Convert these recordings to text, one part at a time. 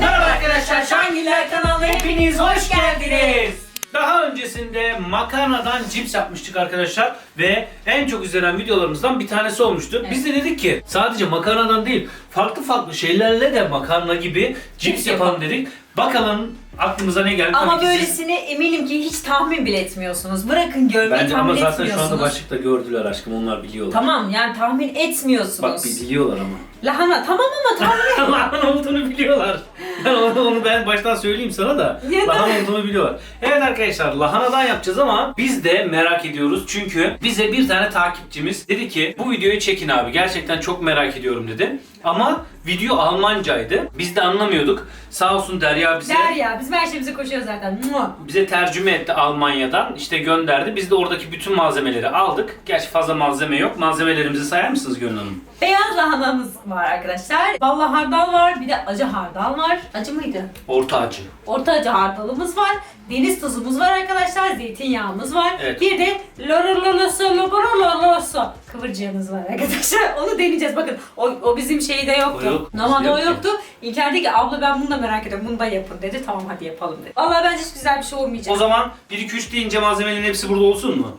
Merhaba arkadaşlar, Şangiller kanalına hepiniz hoş geldiniz. Daha öncesinde makarnadan cips yapmıştık arkadaşlar ve en çok izlenen videolarımızdan bir tanesi olmuştu. Biz de dedik ki sadece makarnadan değil farklı farklı şeylerle de makarna gibi cips yapalım. dedik. Bakalım aklımıza ne geldi? Ama Tabii ki siz- böylesini eminim ki hiç tahmin bile etmiyorsunuz. Bırakın görmeyi Bence ama tahmin zaten şu etmiyorsunuz. anda başlıkta gördüler aşkım onlar biliyorlar. Tamam yani tahmin etmiyorsunuz. Bak biliyorlar ama. Lahana tamam ama tahmin lahana olduğunu biliyorlar. Ben onu, onu ben baştan söyleyeyim sana da. Lahana olduğunu biliyorlar. Evet arkadaşlar lahanadan yapacağız ama biz de merak ediyoruz. Çünkü bize bir tane takipçimiz dedi ki bu videoyu çekin abi. Gerçekten çok merak ediyorum dedi. Ama video Almancaydı. Biz de anlamıyorduk. Sağ olsun Derya bize Derya bizim her şeyimize koşuyoruz zaten. Mua. bize tercüme etti Almanya'dan. İşte gönderdi. Biz de oradaki bütün malzemeleri aldık. Gerçi fazla malzeme yok. Malzemelerimizi sayar mısınız Gönül Hanım? Beyaz lahanamız var arkadaşlar. Ballı hardal var. Bir de acı hardal var. Acı mıydı? Orta acı. Orta acı hardalımız var. Deniz tuzumuz var arkadaşlar. Zeytinyağımız var. Evet. Bir de lorololoso loborololoso kıvırcığımız var arkadaşlar. Onu deneyeceğiz. Bakın o, o bizim şeyde yoktu. O yok. Normalde o yoktu. İlker dedi ki abla ben bunu da merak ediyorum. Bunu da yapın dedi. Tamam hadi yapalım dedi. Vallahi bence hiç güzel bir şey olmayacak. O zaman 1 2 3 deyince malzemelerin hepsi burada olsun mu?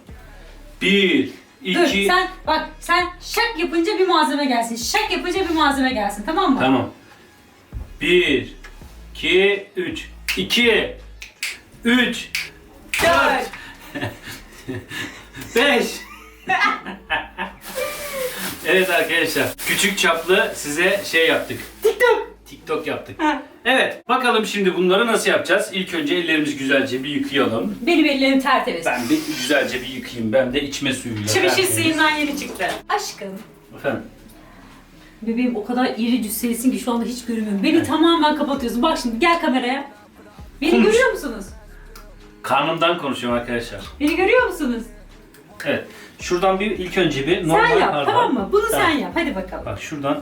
1 Dur 2 sen bak sen şak yapınca bir malzeme gelsin. Şak yapınca bir malzeme gelsin tamam mı? Tamam. 1 2 3 2 3 Dört. 5 Evet arkadaşlar. Küçük çaplı size şey yaptık. TikTok. TikTok yaptık. Ha. Evet. Bakalım şimdi bunları nasıl yapacağız? İlk önce ellerimizi güzelce bir yıkayalım. Benim ellerim tertemiz. Ben bir güzelce bir yıkayayım. Ben de içme suyuyla. Çamaşır tertemiz. suyundan yeni çıktı. Aşkım. Efendim. Bebeğim o kadar iri cüsselisin ki şu anda hiç görmüyorum. Beni tamamen kapatıyorsun. Bak şimdi gel kameraya. Beni Konuş. görüyor musunuz? Karnımdan konuşuyorum arkadaşlar. Beni görüyor musunuz? Evet. Şuradan bir ilk önce bir normal sen yap hardal. tamam mı? Bunu Tamam. sen yap. Hadi bakalım. Bak şuradan.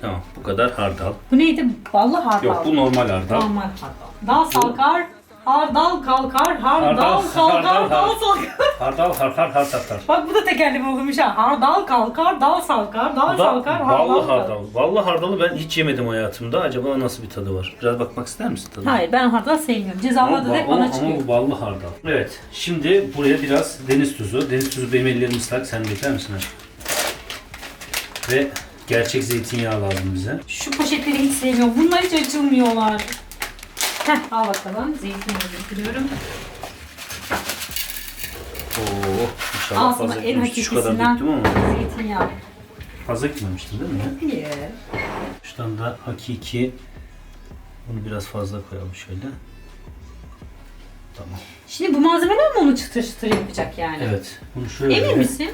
Tamam bu kadar hardal. Bu neydi? Ballı hardal. Yok bu normal hardal. Normal hardal. Dal salkar, hardal kalkar, hardal Hardal, kalkar, hardal, dal hardal. salkar. Hardal harkar hartatar. Bak bu da tekerleme olmuş ha. Hardal kalkar, dal salkar, dal Bu da salkar, hardal ballı hardal. Ballı hardalı ben hiç yemedim hayatımda. Acaba nasıl bir tadı var? Biraz bakmak ister misin tadına? Hayır ben hardal sevmiyorum. Cezalar da ba- hep bana ama, çıkıyor. bu ballı hardal. Evet. Şimdi buraya biraz deniz tuzu. Deniz tuzu benim ellerim ıslak. Sen bekler misin aşkım? Ve gerçek zeytinyağı lazım bize. Şu poşetleri hiç sevmiyorum. Bunlar hiç açılmıyorlar. Heh al bakalım. Zeytinyağı getiriyorum. Oo, inşallah Al sana fazla en gitmemiş. Şu kadar hakikisinden döktüm ama. zeytinyağı. Fazla gitmemişti değil mi? Hayır. Şuradan da hakiki bunu biraz fazla koyalım şöyle. Tamam. Şimdi bu malzemeler mi onu çıtır çıtır yapacak yani? Evet. Bunu şöyle Emin misin?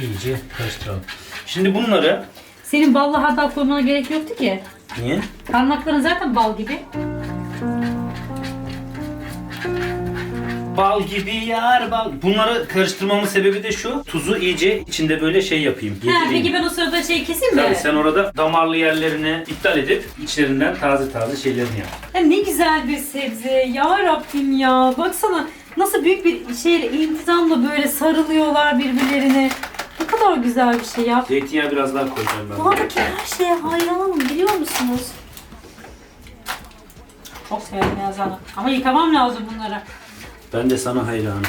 iyice karıştıralım. Şimdi bunları Senin ballı hardal koymana gerek yoktu ki. niye? Parmakların zaten bal gibi. Bal gibi yar bal. Bunları karıştırmamın sebebi de şu. Tuzu iyice içinde böyle şey yapayım. Ha, Yedireyim. peki ben o sırada şey keseyim mi? Tabii sen orada damarlı yerlerini iptal edip içlerinden taze taze şeylerini yap. Ya ne güzel bir sebze. Ya Rabbim ya. Baksana nasıl büyük bir şeyle intizamla böyle sarılıyorlar birbirlerine. Kadar güzel bir şey ya. Zeytinyağı biraz daha koyacağım ben. Doğadaki her şeye hayranım biliyor musunuz? Çok severim yazanı. Ama yıkamam lazım bunları. Ben de sana hayranım.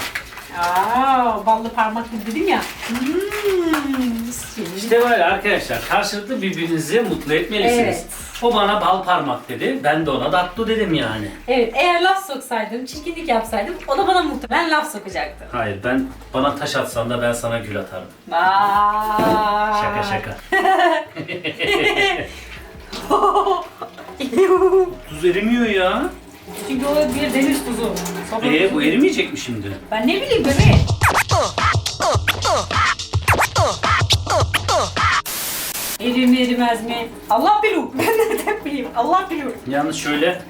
Aa, ballı parmak gibi dedim ya. Hmm, İşte böyle arkadaşlar karşılıklı birbirinizi mutlu etmelisiniz. Evet. O bana bal parmak dedi. Ben de ona tatlı dedim yani. Evet eğer laf soksaydım, çirkinlik yapsaydım o da bana muhtemelen laf sokacaktı. Hayır ben bana taş atsan da ben sana gül atarım. Vay. Şaka şaka. Tuz erimiyor ya. Çünkü o bir deniz tuzu. Sabah Ee tuzu. bu erimeyecek mi şimdi? Ben ne bileyim bebeğim. Erir mi erimez mi? Allah bilir. Ben nereden bileyim? Allah bilir. Yalnız şöyle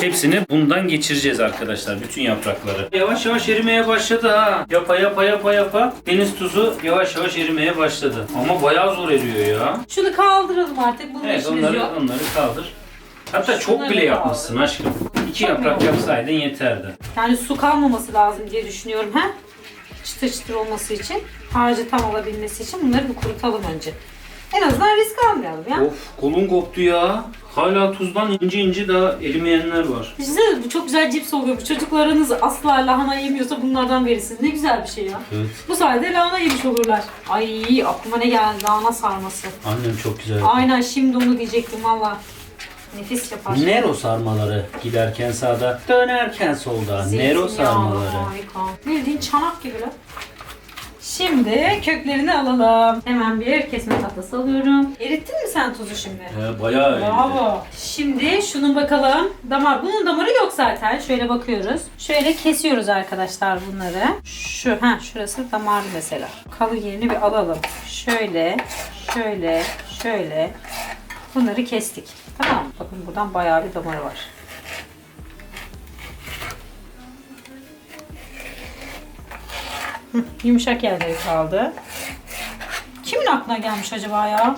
hepsini bundan geçireceğiz arkadaşlar. Bütün yaprakları. Yavaş yavaş erimeye başladı ha. Yapa yapa yapa yapa. Deniz tuzu yavaş yavaş erimeye başladı. Ama bayağı zor eriyor ya. Şunu kaldıralım artık. Bunun Evet işimiz onları, yok. onları kaldır. Hatta çok Şunları bile kaldır. yapmışsın aşkım. İki Çok yaprak yapsaydın yeterdi. Yani su kalmaması lazım diye düşünüyorum. ha? Çıtır çıtır olması için. Harcı tam olabilmesi için bunları bir kurutalım önce. En azından risk almayalım ya. Of kolum koptu ya. Hala tuzdan ince ince daha erimeyenler var. Düşünsene bu çok güzel cips oluyormuş. Çocuklarınız asla lahana yemiyorsa bunlardan verirsiniz. Ne güzel bir şey ya. Evet. Bu sayede lahana yemiş olurlar. Ay aklıma ne geldi lahana sarması. Annem çok güzel. Aynen şimdi onu diyecektim valla. Nefis yapar. Nero sarmaları giderken sağda, dönerken solda. Zeytinyağlı, Nero sarmaları. Harika. Bildiğin çanak gibi lan. Şimdi köklerini alalım. Hemen bir kesme tahtası alıyorum. Erittin mi sen tuzu şimdi? He, bayağı iyiydi. Bravo. Şimdi şunun bakalım. Damar. Bunun damarı yok zaten. Şöyle bakıyoruz. Şöyle kesiyoruz arkadaşlar bunları. Şu, ha şurası damar mesela. Kalın yerini bir alalım. Şöyle, şöyle, şöyle. Bunları kestik. Tamam mı? Bakın buradan bayağı bir damarı var. Yumuşak yerleri kaldı. Kimin aklına gelmiş acaba ya?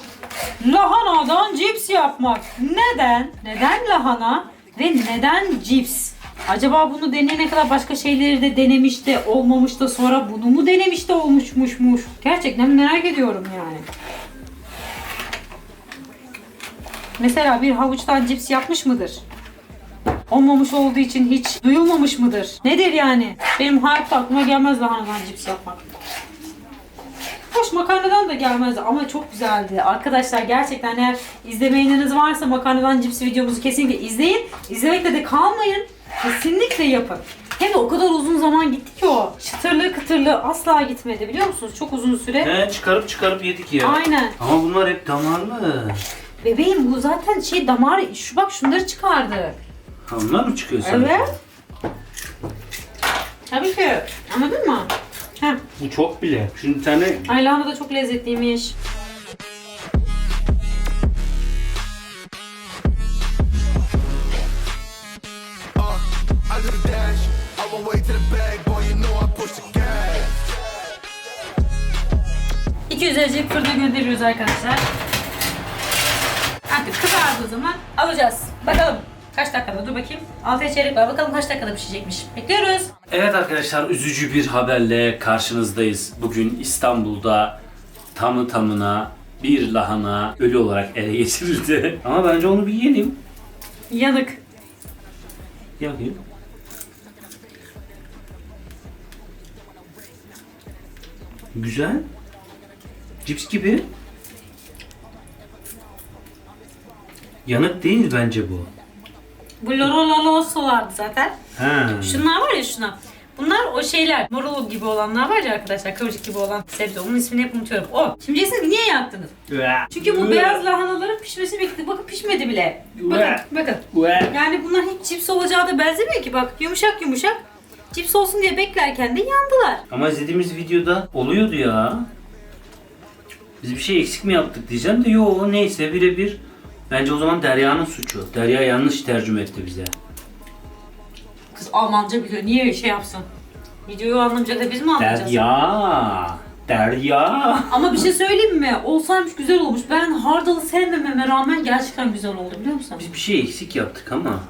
Lahanadan cips yapmak. Neden? Neden lahana ve neden cips? Acaba bunu deneyene kadar başka şeyleri de denemiş de olmamış da sonra bunu mu denemiş de olmuşmuşmuş? Gerçekten merak ediyorum yani. Mesela bir havuçtan cips yapmış mıdır? Olmamış olduğu için hiç duyulmamış mıdır? Nedir yani? Benim hayatta aklıma gelmez lahanadan cips yapmak. Hoş makarnadan da gelmezdi ama çok güzeldi. Arkadaşlar gerçekten eğer izlemeyeniniz varsa makarnadan cips videomuzu kesinlikle izleyin. İzlemekle de kalmayın. Kesinlikle yapın. Hem de o kadar uzun zaman gitti ki o. Çıtırlığı kıtırlığı asla gitmedi biliyor musunuz? Çok uzun süre. He, çıkarıp çıkarıp yedik ya. Aynen. Ama bunlar hep damarlı. Bebeğim bu zaten şey damar şu bak şunları çıkardı. Ha, bunlar mı çıkıyor sana? Evet. Tabii ki. Anladın mı? Heh. Bu çok bile. Şimdi bir tane Ay lahana da çok lezzetliymiş. Uh, I do the dash. I won't wait to the bag, boy. You know I push the gas. 200 derecelik fırına gönderiyoruz arkadaşlar. Kızardığı zaman alacağız. Bakalım kaç dakikada dur bakayım. Altıya çeyrek var. Bakalım kaç dakikada pişecekmiş. Bekliyoruz. Evet arkadaşlar üzücü bir haberle karşınızdayız. Bugün İstanbul'da tamı tamına bir lahana ölü olarak ele geçirildi. Ama bence onu bir yiyelim. Yanık. Yapayım. Güzel. Cips gibi. Yanık değil bence bu. Bu loro lolosolardı zaten. Ha. Şunlar var ya şuna. Bunlar o şeyler. Marul gibi olanlar var ya arkadaşlar. Kıvırcık gibi olan sebze. Onun ismini hep unutuyorum. O. Şimdi diyeceksiniz niye yaktınız? Çünkü bu beyaz lahanaların pişmesi bekliyor. Bakın pişmedi bile. Bakın. Bakın. Yani bunlar hiç cips olacağı da benzemiyor ki. Bak yumuşak yumuşak. Cips olsun diye beklerken de yandılar. Ama izlediğimiz videoda oluyordu ya. Biz bir şey eksik mi yaptık diyeceğim de yo neyse birebir. Bence o zaman Derya'nın suçu. Derya yanlış tercüme etti bize. Kız Almanca biliyor. Niye şey yapsın? Videoyu anlamayacak da biz mi anlayacağız? Derya. Derya. Ama bir şey söyleyeyim mi? Olsaymış güzel olmuş. Ben hardalı sevmememe rağmen gerçekten güzel oldu biliyor musun? Biz bir şey eksik yaptık ama.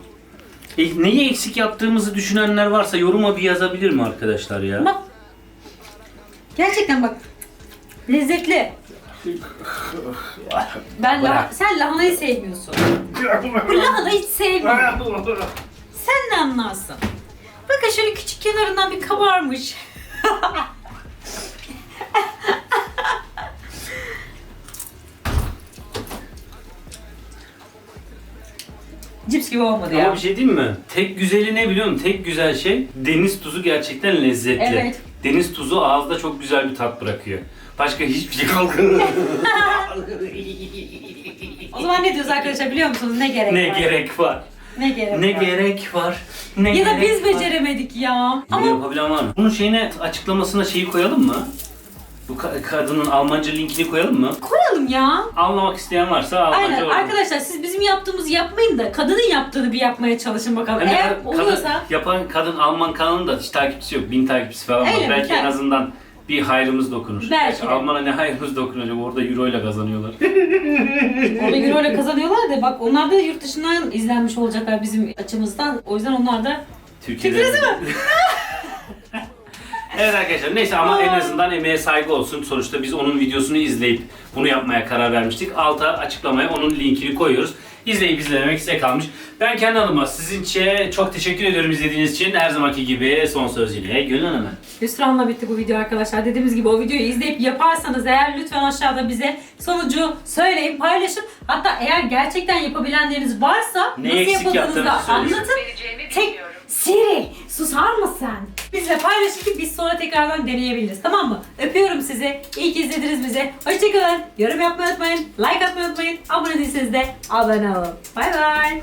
E, neyi eksik yaptığımızı düşünenler varsa yoruma bir yazabilir mi arkadaşlar ya? Bak. Gerçekten bak. Lezzetli. Ben la Bırak. sen lahanayı sevmiyorsun. Bu lahana hiç sevmiyor. Sen ne anlarsın? Bakın şöyle küçük kenarından bir kabarmış. Cips gibi olmadı ya. Ama bir şey diyeyim mi? Tek güzeli ne biliyor musun? Tek güzel şey deniz tuzu gerçekten lezzetli. Evet. Deniz tuzu ağızda çok güzel bir tat bırakıyor. Başka hiçbir şey kalkıyor. O zaman ne diyoruz arkadaşlar biliyor musunuz? Ne gerek ne var? gerek var? Ne gerek Ne var? gerek var? Ne Ya da gerek biz var? beceremedik ya. Ama Ama yapabilen var mı? Bunun şeyine açıklamasına şeyi koyalım mı? Bu ka- kadının Almanca linkini koyalım mı? koyalım ya. Anlamak isteyen varsa Almanca Aynen orada. arkadaşlar siz bizim yaptığımızı yapmayın da kadının yaptığını bir yapmaya çalışın bakalım. Hani Eğer kadın- oluyorsa yapan kadın Alman kanalının da hiç takipçisi yok. Bin takipçisi falan var. Öyle mi? Belki en Belki. azından bir hayrımız dokunur. Belki de. Alman'a ne hayrımız dokunacak? Orada euro ile kazanıyorlar. orada euro ile kazanıyorlar da bak onlar da yurt dışından izlenmiş olacaklar bizim açımızdan. O yüzden onlar da Türkiye'de... Türkçesi mi? Evet arkadaşlar neyse ama en azından emeğe saygı olsun. Sonuçta biz onun videosunu izleyip bunu yapmaya karar vermiştik. Alta açıklamaya onun linkini koyuyoruz. İzleyip izlememek size kalmış. Ben kendi adıma sizin için çok teşekkür ediyorum izlediğiniz için. Her zamanki gibi son söz yine Gönül Hanım'ın. Hüsranla bitti bu video arkadaşlar. Dediğimiz gibi o videoyu izleyip yaparsanız eğer lütfen aşağıda bize sonucu söyleyin, paylaşın. Hatta eğer gerçekten yapabilenleriniz varsa Ne nasıl eksik yapıldığınızı da anlatın. Tek. Siri susar mısın? Bizle paylaşın ki biz sonra tekrardan deneyebiliriz. Tamam mı? Öpüyorum sizi. İyi ki izlediniz bizi. Hoşçakalın. Yorum yapmayı unutmayın. Like atmayı unutmayın. Abone değilseniz de abone olun. Bay bay.